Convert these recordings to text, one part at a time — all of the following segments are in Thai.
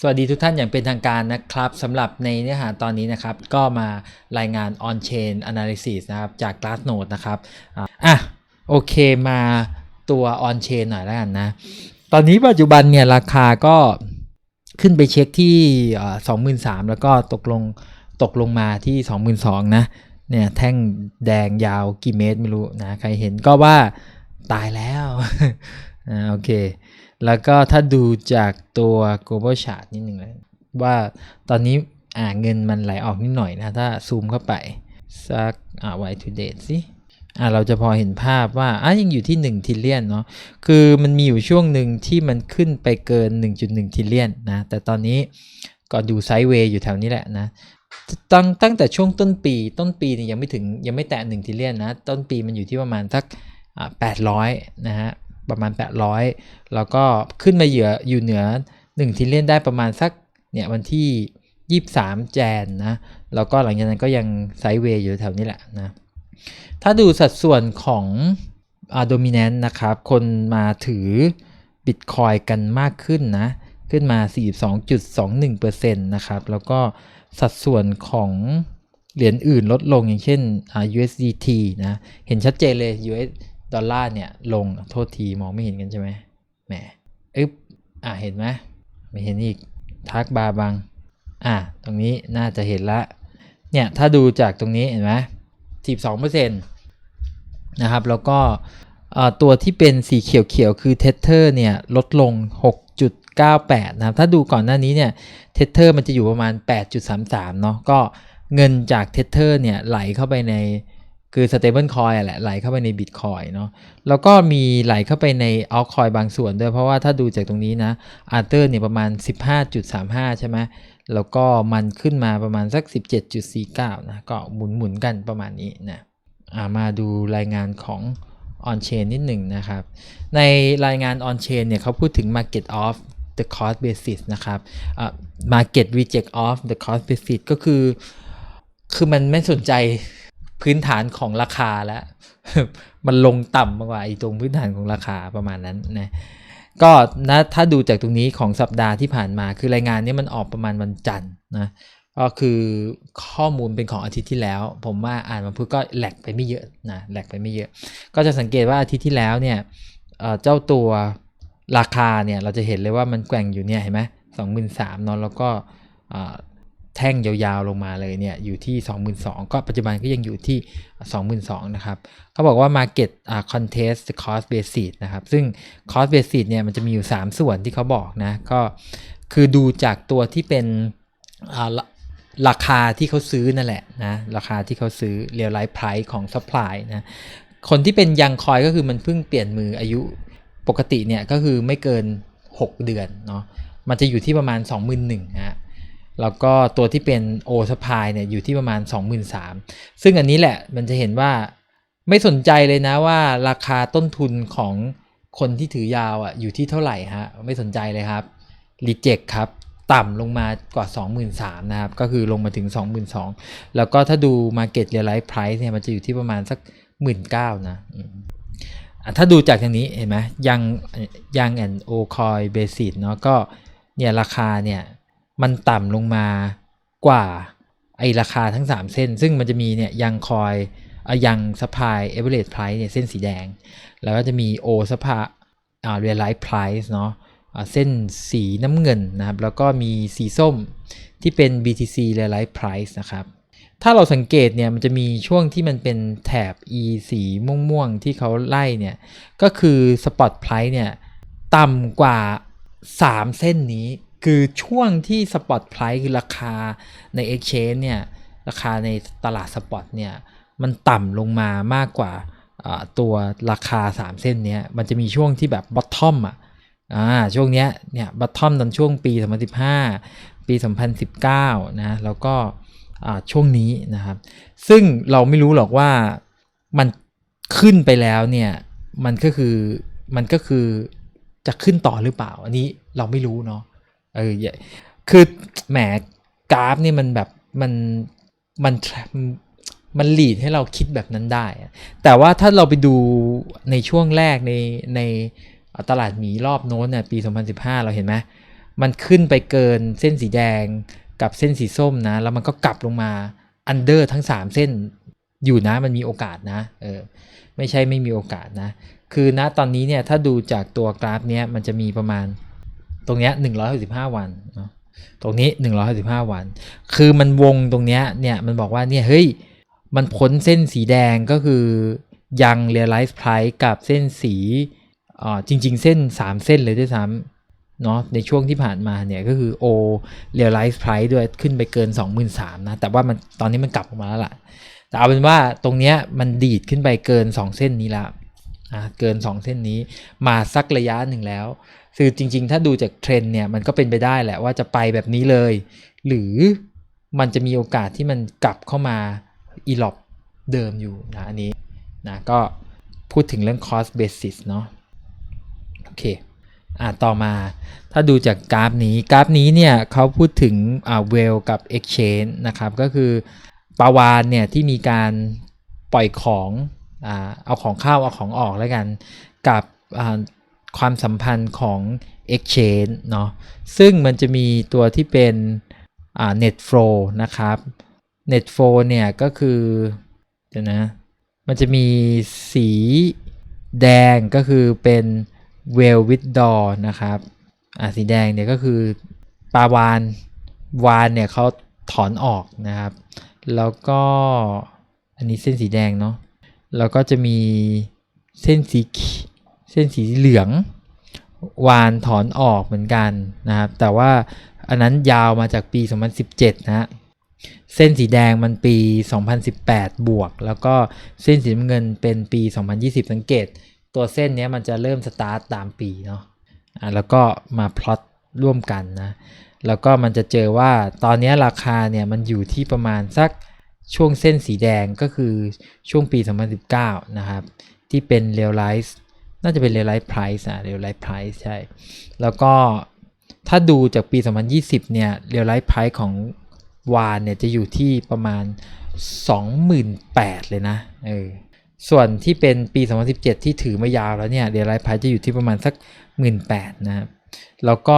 สวัสดีทุกท่านอย่างเป็นทางการนะครับสำหรับในเนื้อหาตอนนี้นะครับ ก็มารายงาน on chain analysis นะครับ จาก Glassnode นะครับอะโอเคมาตัว on chain หน่อยแล้วกันนะ ตอนนี้ปัจจุบันเนี่ยราคาก็ขึ้นไปเช็คที่สองหมื่นสามแล้วก็ตกลงตกลงมาที่สองหมื่นสองนะเนี่ยแท่งแดงยาวกี่เมตรไม่รู้นะ ใครเห็นก็ว่าตายแล้วอ่าโอเค แล้วก็ถ้าดูจากตัว global chart นิดหนึ่งเลยว่าตอนนี้อ่าเงินมันไหลออกนิดหน่อยนะ ถ้าซูมเข้าไป สักอ่า y to date สิอ่าเราจะพอเห็นภาพว่าอะยังอยู่ที่ 1 ทิลเลียนเนาะคือมันมีอยู่ช่วงหนึ่งที่มันขึ้นไปเกิน 1.1 ทิลเลียนนะ แต่ตอนนี้ก็ดูไซด์เวย์อยู่แถวนี้แหละนะตั้งตั้งแต่ช่วงต้นปีต้นปีเนี่ยยังไม่ถึงยังไม่แตะ1ทิลเลียนนะ ต้นปีมันอยู่ที่ประมาณสักอ่า800นะฮะ ประมาณ 800 แล้วก็ขึ้นมาเหยืออยู่เหนือ1ทิลเลียนได้ประมาณสักเนี่ยวันที่ 23 แจนนะแล้วก็หลังจากนั้นก็ยังไซด์เวย์อยู่แถวนี้แหละนะถ้าดูสัดส่วนของอาโดมิเนนต์นะครับ คนมาถือบิตคอยกันมากขึ้นนะ ขึ้นมา 42.21%นะครับ แล้วก็สัดส่วนของเหรียญอื่นลดลงอย่างเช่น USDT นะ เห็นชัดเจนเลย US ดอลลาร์เนี่ยลงโทษทีมองไม่เห็นกันใช่ไหมแหมอึ๊บอะเห็นไหมไม่เห็นอีกทักบาบังอะตรงนี้น่าจะเห็นละเนี่ยถ้าดูจากตรงนี้เห็นไหม12%นต์นะครับแล้วก็ตัวที่เป็นสีเขียวๆ คือเทเทอร์เนี่ยลดลง 6.98 นะครับ ถ้าดูก่อนหน้านี้เนี่ยเทเทอร์มันจะอยู่ประมาณ 8.33 เนาะก็เงินจากเทเทอร์เนี่ยไหลเข้าไปใน คือ stable coin แหละไหลเข้าไปใน bitcoin เนาะแล้วก็มีไหลเข้าไปใน altcoin บางส่วนด้วย เพราะว่าถ้าดูจากตรงนี้นะ Arthur เนี่ยประมาณ 15.35 ใช่ไหมแล้วก็มันขึ้นมาประมาณสัก 17.49 นะ ก็หมุนหมุนกันประมาณนี้นะมาดูรายงานของ on chain นิดหนึ่งนะครับ ในรายงาน on chain เนี่ยเขาพูดถึง market of the cost basis นะครับ market reject of the cost basis ก็คือ คือมันไม่สนใจ พื้นฐานของราคาแล้ว มันลงต่ำมากกว่าไอ้ตรงพื้นฐานของราคาประมาณนั้นนะก็นะถ้าดูจากตรงนี้ของสัปดาห์ที่ผ่านมา คือรายงานนี้มันออกประมาณวันจันทร์นะก็คือข้อมูลเป็นของอาทิตย์ที่แล้ว ผมว่าอ่านมาพูดก็แหลกไปไม่เยอะนะแหลกไปไม่เยอะ ก็จะสังเกตว่าอาทิตย์ที่แล้วเนี่ยเจ้าตัวราคาเนี่ยเราจะเห็นเลยว่ามันแกว่งอยู่เนี่ยเห็นไหมสองหมื่นสามเนาะแล้วก็ แท่งยาวๆลงมาเลยเนี่ยอยู่ที่ 22,000 ก็ปัจจุบันก็ยังอยู่ที่ 22,000 นะครับเขาบอกว่า Market uh, Contest Cost Basis นะครับ ซึ่ง Cost Basis เนี่ยมันจะมีอยู่ 3 ส่วนที่เขาบอกนะ ก็คือดูจากตัวที่เป็นราคาที่เขาซื้อนั่นแหละนะราคาที่เขาซื้อ Real Life Price ของ Supply นะคนที่เป็นยังคอยก็คือมันเพิ่งเปลี่ยนมืออายุปกติเนี่ยก็คือไม่เกิน 6 เดือนเนาะมันจะอยู่ที่ประมาณ 21,000นะฮะ แล้วก็ตัวที่เป็นโอสปายเนี่ยอยู่ที่ประมาณ 23,000ซึ่งอันนี้แหละมันจะเห็นว่าไม่สนใจเลยนะว่าราคาต้นทุนของคนที่ถือยาวอะอยู่ที่เท่าไหร่ฮะไม่สนใจเลยครับรีเจ็คครับต่ำลงมากว่า 23,000นะครับ ก็คือลงมาถึง 22,000แล้วก็ถ้าดู Market Realize Price เนี่ยมันจะอยู่ที่ประมาณสัก 19,000นะถ้าดูจากทางนี้เห็นไหมยังยังแอนโอคอยเบสิสเนาะก็เนี่ยราคาเนี่ย มันต่ำลงมากว่าไอราคาทั้ง 3 เส้น ซึ่งมันจะมีเนี่ยยังคอยยังสปายเอเวอเรสต์ไพรซ์เนี่ยเส้นสีแดง แล้วก็จะมีโอสปาอ่าเรียลไลท์ไพรซ์เนาะเส้นสีน้ำเงินนะครับ แล้วก็มีสีส้มที่เป็น BTC Real-Life Price นะครับ ถ้าเราสังเกตเนี่ยมันจะมีช่วงที่มันเป็นแถบ E สีม่วงๆ ที่เขาไล่เนี่ย ก็คือ Spot Price เนี่ยต่ำกว่า 3 เส้นนี้ คือช่วงที่สปอตไพรส์คือราคาใน Exchange เนี่ย ราคาในตลาดสปอตเนี่ย มันต่ำลงมามากกว่าตัวราคา 3 เส้นเนี้ย มันจะมีช่วงที่แบบบอททอมอะอ่าช่วงเนี้ยเนี่ยบอททอมตอนช่วงปี 2015 ปี 2019 นะ แล้วก็ช่วงนี้นะครับ ซึ่งเราไม่รู้หรอกว่ามันขึ้นไปแล้วเนี่ย มันก็คือมันก็คือจะขึ้นต่อหรือเปล่า อันนี้เราไม่รู้เนาะ เออคือแหมกราฟนี่มันแบบมันมันมันหลีดให้เราคิดแบบนั้นได้ แต่ว่าถ้าเราไปดูในช่วงแรกในในตลาดหมีรอบโน้นเนี่ยปี 2015 เราเห็นไหมมันขึ้นไปเกินเส้นสีแดงกับเส้นสีส้มนะ แล้วมันก็กลับลงมาอันเดอร์ทั้ง 3 เส้นอยู่นะมันมีโอกาสนะเออไม่ใช่ไม่มีโอกาสนะ คือณตอนนี้เนี่ยถ้าดูจากตัวกราฟเนี้ยมันจะมีประมาณ ตรงเนี้ย165วันเนาะตรงนี้165วัน คือมันวงตรงเนี้ยเนี่ยมันบอกว่าเนี่ยเฮ้ยมันพ้นเส้นสีแดงก็คือยัง realize price กับเส้นสีอ่าจริง ๆ เส้น 3 เส้นเลยด้วยซ้ำเนาะในช่วงที่ผ่านมาเนี่ยก็คือ O realize price ด้วยขึ้นไปเกิน 23,000นะ แต่ว่ามันตอนนี้มันกลับออกมาแล้วล่ะ แต่เอาเป็นว่าตรงเนี้ยมันดีดขึ้นไปเกิน 2 เส้นนี้ล้วอะเกิน 2 เส้นนี้มาสักระยะหนึ่งแล้ว คือจริง ๆ ถ้าดูจากเทรนเนี่ยมันก็เป็นไปได้แหละว่าจะไปแบบนี้เลย หรือมันจะมีโอกาสที่มันกลับเข้ามาอีล็อปเดิมอยู่นะอันนี้นะก็พูดถึงเรื่อง cost basis เนาะโอเคอะต่อมาถ้าดูจากกราฟนี้กราฟนี้เนี่ยเขาพูดถึงอ่าเวลกับ exchange นะครับ ก็คือปาวานเนี่ยที่มีการปล่อยของอ่าเอาของเข้าเอาของออกแล้วกัน กับอ่า ความสัมพันธ์ของ exchange เนาะซึ่งมันจะมีตัวที่เป็นอ่า net flow นะครับ net flow เนี่ยก็คือเดี๋ยวนะมันจะมีสีแดงก็คือเป็น well withdraw นะครับอ่าสีแดงเนี่ยก็คือปลาวานวานเนี่ยเขาถอนออกนะครับ แล้วก็อันนี้เส้นสีแดงเนาะแล้วก็จะมีเส้นสี เขีเส้นสีเหลืองวานถอนออกเหมือนกันนะครับ แต่ว่าอันนั้นยาวมาจากปี 2017นะฮะเส้นสีแดงมันปี 2018 บวก แล้วก็เส้นสีน้ำเงินเป็นปี 2020 สังเกต ตัวเส้นนี้มันจะเริ่มสตาร์ตตามปีเนาะะแล้วก็มาพลอตร่วมกันนะ แล้วก็มันจะเจอว่าตอนนี้ราคาเนี่ยมันอยู่ที่ประมาณสักช่วงเส้นสีแดงก็คือช่วงปี 2019 นะครับ ที่เป็น realize น่าจะเป็น realize price อะ realize price ใช่ แล้วก็ถ้าดูจากปี 2020 เนี่ย realize price ของวานเนี่ยจะอยู่ที่ประมาณ 28,000 เลยนะเออส่วนที่เป็นปี 2017 ที่ถือมายาวแล้วเนี่ย realize price จะอยู่ที่ประมาณสัก 18,000 นะครับ แล้วก็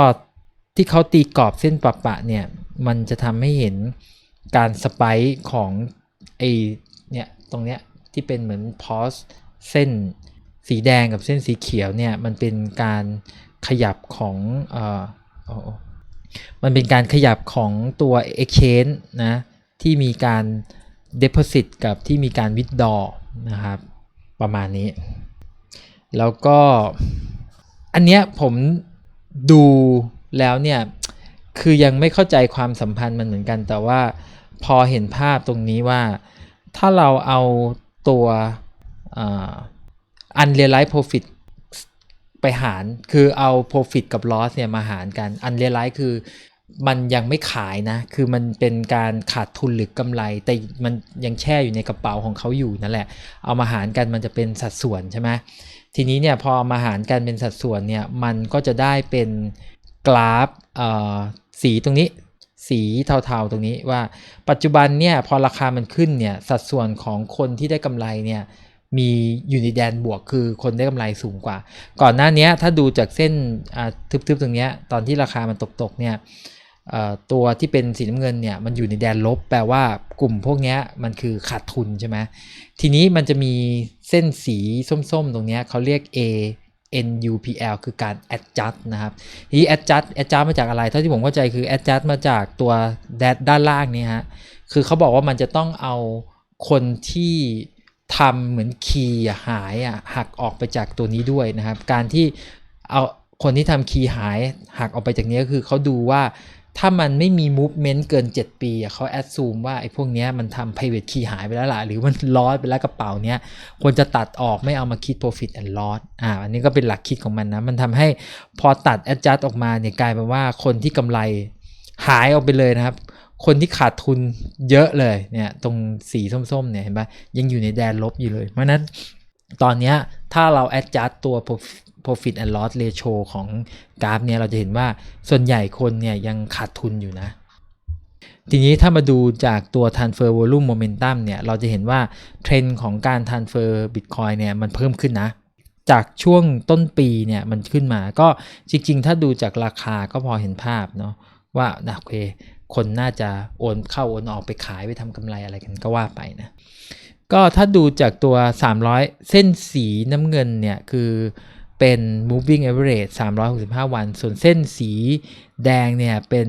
ที่เขาตีกรอบเส้นปะปะเนี่ย มันจะทำให้เห็นการสไปค์ของไอเนี่ย ตรงเนี้ยที่เป็นเหมือนพอสเส้น สีแดงกับเส้นสีเขียวเนี่ยมันเป็นการขยับของเอ่อมันเป็นการขยับของตัว exchange นะที่มีการ deposit กับที่มีการ withdraw นะครับประมาณนี้ แล้วก็อันเนี้ยผมดูแล้วเนี่ยคือยังไม่เข้าใจความสัมพันธ์มันเหมือนกัน แต่ว่าพอเห็นภาพตรงนี้ว่าถ้าเราเอาตัวอ่า unrealized profit ไปหารคือเอา profit กับ loss เนี่ยมาหารกัน unrealized คือมันยังไม่ขายนะ คือมันเป็นการขาดทุนหรือกำไร แต่มันยังแช่อยู่ในกระเป๋าของเขาอยู่นั่นแหละ เอามาหารกันมันจะเป็นสัดส่วนใช่ไหมทีนี้เนี่ยพอามาหารกันเป็นสัดส่วนเนี่ย มันก็จะได้เป็นกราฟเอ่อสีตรงนี้ สีเทาๆตรงนี้ว่าปัจจุบันเนี่ยพอราคามันขึ้นเนี่ยสัดส่วนของคนที่ได้กำไรเนี่ย มีอยู่ในแดนบวกคือคนได้กำไรสูงกว่า ก่อนหน้านี้ถ้าดูจากเส้นทึบๆตรงนี้ตอนที่ราคามันตกๆเนี่ยตัวที่เป็นสีน้ำเงินเนี่ยมันอยู่ในแดนลบ แปลว่ากลุ่มพวกนี้มันคือขาดทุนใช่ไหมทีนี้มันจะมีเส้นสีส้มๆ ตรงนี้เขาเรียก A NUPL คือการ adjust นะครับทีนี้ adjust adjust มาจากอะไร เท่าที่ผมเข้าใจคือ adjust มาจากตัวด้านล่างนี้ฮะคือเขาบอกว่ามันจะต้องเอาคนที่ ทำเหมือนคีย์หายอะหักออกไปจากตัวนี้ด้วยนะครับ การที่เอาคนที่ทำคีย์หายหักออกไปจากนี้ก็คือเขาดูว่าถ้ามันไม่มี movement เกิน 7 ปีเขา assume ว่าไอ้พวกนี้มันทำ private key หายไปแล้วล่ะ หรือมันลอสไปแล้วกระเป๋าเนี้ยควรจะตัดออกไม่เอามาคิด profit and loss อ่าอันนี้ก็เป็นหลักคิดของมันนะ มันทำให้พอตัด adjust ออกมาเนี่ยกลายเป็นว่าคนที่กำไรหายออกไปเลยนะครับ คนที่ขาดทุนเยอะเลยเนี่ยตรงสีส้มๆเนี่ยเห็นปะยังอยู่ในแดนลบอยู่เลย เพราะนั้นตอนนี้ถ้าเรา adjust ตัว profit and loss ratio ของกราฟเนี่ยเราจะเห็นว่าส่วนใหญ่คนเนี่ยยังขาดทุนอยู่นะ ทีนี้ถ้ามาดูจากตัว transfer volume momentum เนี่ยเราจะเห็นว่าเทรนด์ของการ transfer bitcoin เนี่ยมันเพิ่มขึ้นนะ จากช่วงต้นปีเนี่ยมันขึ้นมาก็จริงๆ ถ้าดูจากราคาก็พอเห็นภาพเนาะ ว่านะโอเค คนน่าจะโอนเข้าโอนออกไปขายไปทำกำไรอะไรกันก็ว่าไปนะก็ถ้าดูจากตัว 300 เส้นสีน้ำเงินเนี่ย คือเป็น moving average 365 วัน ส่วนเส้นสีแดงเนี่ย เป็น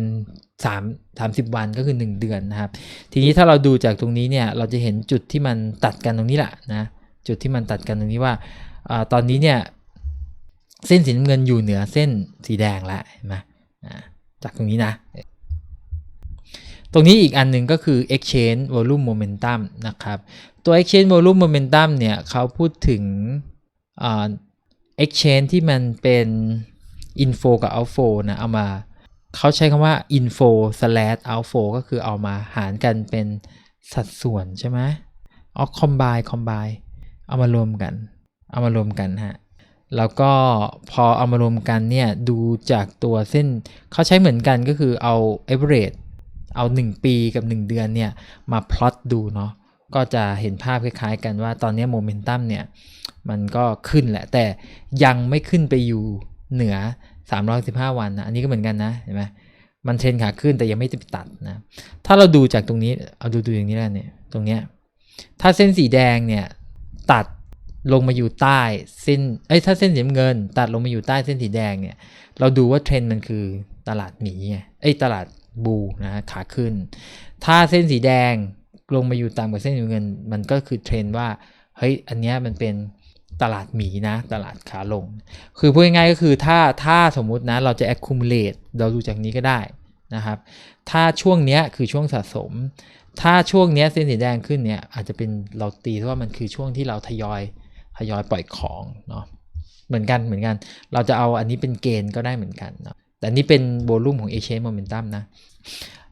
3 30 วันก็คือ 1 เดือนนะครับ ทีนี้ถ้าเราดูจากตรงนี้เนี่ย เราจะเห็นจุดที่มันตัดกันตรงนี้แหละนะ จุดที่มันตัดกันตรงนี้ว่าอตอนนี้เนี่ย เส้นสีน้ำเงินอยู่เหนือเส้นสีแดงแล้วเห็นไหมอ่า จากตรงนี้นะ ตรงนี้อีกอันหนึ่งก็คือ exchange volume momentum นะครับ ตัว exchange volume momentum เนี่ยเขาพูดถึง exchange ที่มันเป็น info กับ outflow นะเอามาเขาใช้คำว่า info slash outflow ก็คือเอามาหารกันเป็นสัดส่วนใช่ไหมอ๋อ combine combine เอามารวมกัน เอามารวมกันฮะ แล้วก็พอเอามารวมกันเนี่ยดูจากตัวเส้นเขาใช้เหมือนกันก็คือเอา average เอา 1 ปีกับ 1 เดือนเนี่ยมาพลอตดูเนาะก็จะเห็นภาพคล้ายๆกันว่าตอนนี้โมเมนตัมเนี่ยมันก็ขึ้นแหละ แต่ยังไม่ขึ้นไปอยู่เหนือ 315 วันนะอันนี้ก็เหมือนกันนะเห็นไหมมันเทรนขาขึ้นแต่ยังไม่ติดตัดนะ ถ้าเราดูจากตรงนี้เอาดูดูอย่างนี้แล้วเนี่ยตรงเนี้ยถ้าเส้นสีแดงเนี่ยตัด ลงมาอยู่ใต้เส้นเอ้ยถ้าเส้นสีเงิน ตัดลงมาอยู่ใต้เส้นสีแดงเนี่ย เราดูว่าเทรนด์มันคือตลาดหมีไงเอ้ยตลาดบูนะฮะขาขึ้น ถ้าเส้นสีแดงลงมาอยู่ต่ำกว่าเส้นสีเงิน มันก็คือเทรนด์ว่าเฮ้ยอันเนี้ยมันเป็นตลาดหมีนะ ตลาดขาลง คือพูดง่ายๆก็คือถ้าถ้าสมมุตินะเราจะ accumulate เราดูจากนี้ก็ได้นะครับ ถ้าช่วงเนี้ยคือช่วงสะสม ถ้าช่วงเนี้ยเส้นสีแดงขึ้นเนี่ยอาจจะเป็นเราตีว่ามันคือช่วงที่เราทยอย ทยอยปล่อยของเนาะเหมือนกันเหมือนกัน เราจะเอาอันนี้เป็นเกณฑ์ก็ได้เหมือนกันเนาะแต่นี่เป็นโวลูมของ a c h a n g e Momentum นะ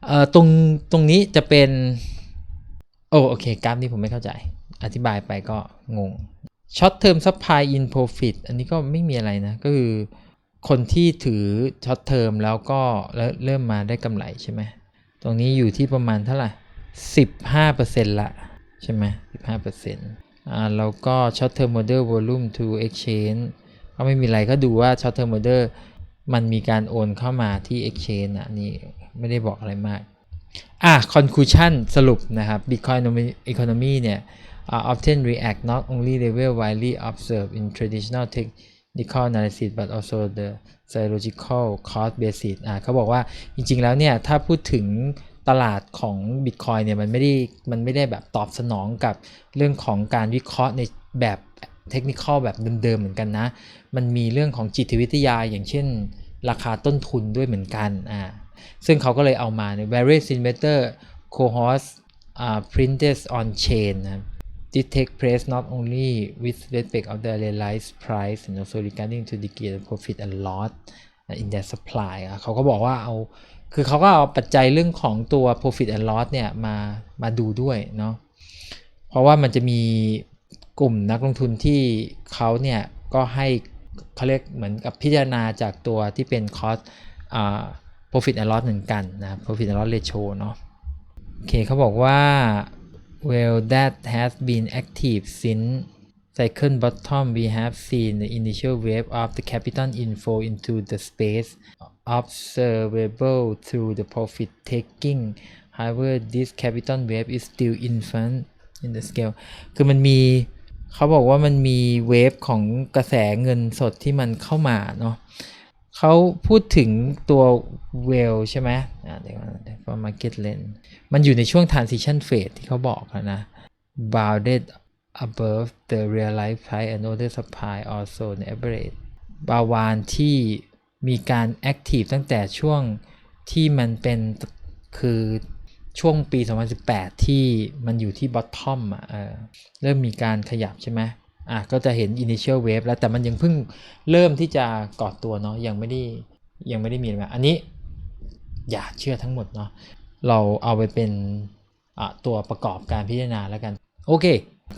เอ่อตรงตรงนี้จะเป็น โอโอเคกราฟนี้ผมไม่เข้าใจ อธิบายไปก็งง Short Term Supply in Profit อันนี้ก็ไม่มีอะไรนะ ก็คือคนที่ถือ Short Term แล้วก็แล้วเริ่มมาได้กำไรใช่ไหมตรงนี้อยู่ที่ประมาณเท่าไหร่ 15%ละใช่ไหม15% แล้วก็ช็อตเทอมโมเดลวอลุ่ม to exchange ก็ไม่มีอะไรก็ดูว่าช็อตเทอมโมเดลมันมีการโอนเข้ามาที่ exchange อะนี่ไม่ได้บอกอะไรมากอะ conclusion สรุปนะครับ Bitcoin economy เนี่ย uh, often react not only level widely observed in traditional technical analysis but also the psychological cost basis อะเขาบอกว่าจริงๆแล้วเนี่ย ถ้าพูดถึง ตลาดของ Bitcoin เนี่ยมันไม่ได้มันไม่ได้แบบตอบสนองกับเรื่องของการวิเคราะห์ในแบบเทคนิคแบบเดิมๆเหมือนกันนะ มันมีเรื่องของจิตวิทยาอย่างเช่น ราคาต้นทุนด้วยเหมือนกันอ่าซึ่งเขาก็เลยเอามาใน various investor cohorts uh, printed on chain นะ This take place not only with respect of the realized price and also regarding to degree of profit and loss in their supply อะเขาก็บอกว่าเอา คือเขาก็เอาปัจจัยเรื่องของตัว profit and loss เนี่ยมามาดูด้วยเนาะเพราะว่ามันจะมีกลุ่มนักลงทุนที่เขาเนี่ยก็ให้เขาเรียกเหมือนกับพิจารณาจากตัวที่เป็น cost อ่า profit and loss เหมือนกันนะ profit and loss ratio เนาะโอเคเขาบอกว่า well that has been active since cycle bottom we have seen the initial wave of the capital inflow into the space observable through the profit taking however this capital wave is still infant in the scale คือมันมีเขาบอกว่ามันมีเวฟของกระแสเงินสดที่มันเข้ามาเนาะเขาพูดถึงตัวเวลใช่ไหมอ่าเดี๋ยวเดี๋ยว market lens มันอยู่ในช่วง transition phase ที่เขาบอกนะ bounded above the realized price and order supply also the average บาวานที่ มีการ active ตั้งแต่ช่วงที่มันเป็นคือช่วงปี 2018 ที่มันอยู่ที่ bottom อะเออเริ่มมีการขยับใช่ไหมอะก็จะเห็น initial wave แล้วแต่มันยังเพิ่งเริ่มที่จะก่อตัวเนาะยังไม่ได้ยังไม่ได้มีอะไรอันนี้อย่าเชื่อทั้งหมดเนาะเราเอาไปเป็นตัวประกอบการพิจารณาแล้วกัน โอเค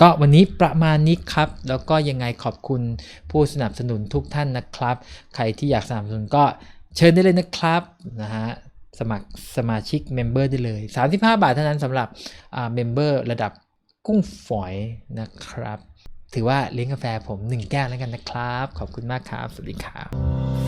ก็วันนี้ประมาณนี้ครับ แล้วก็ยังไงขอบคุณผู้สนับสนุนทุกท่านนะครับ ใครที่อยากสนับสนุนก็เชิญได้เลยนะครับนะฮะสมัครสมาชิกเมมเบอร์ได้เลย 35 บาทเท่านั้นสำหรับเมมเบอร์ระดับกุ้งฝอยนะครับ ถือว่าเลี้ยงกาแฟผม 1 แก้วแล้วกันนะครับ ขอบคุณมากครับ สวัสดีครับ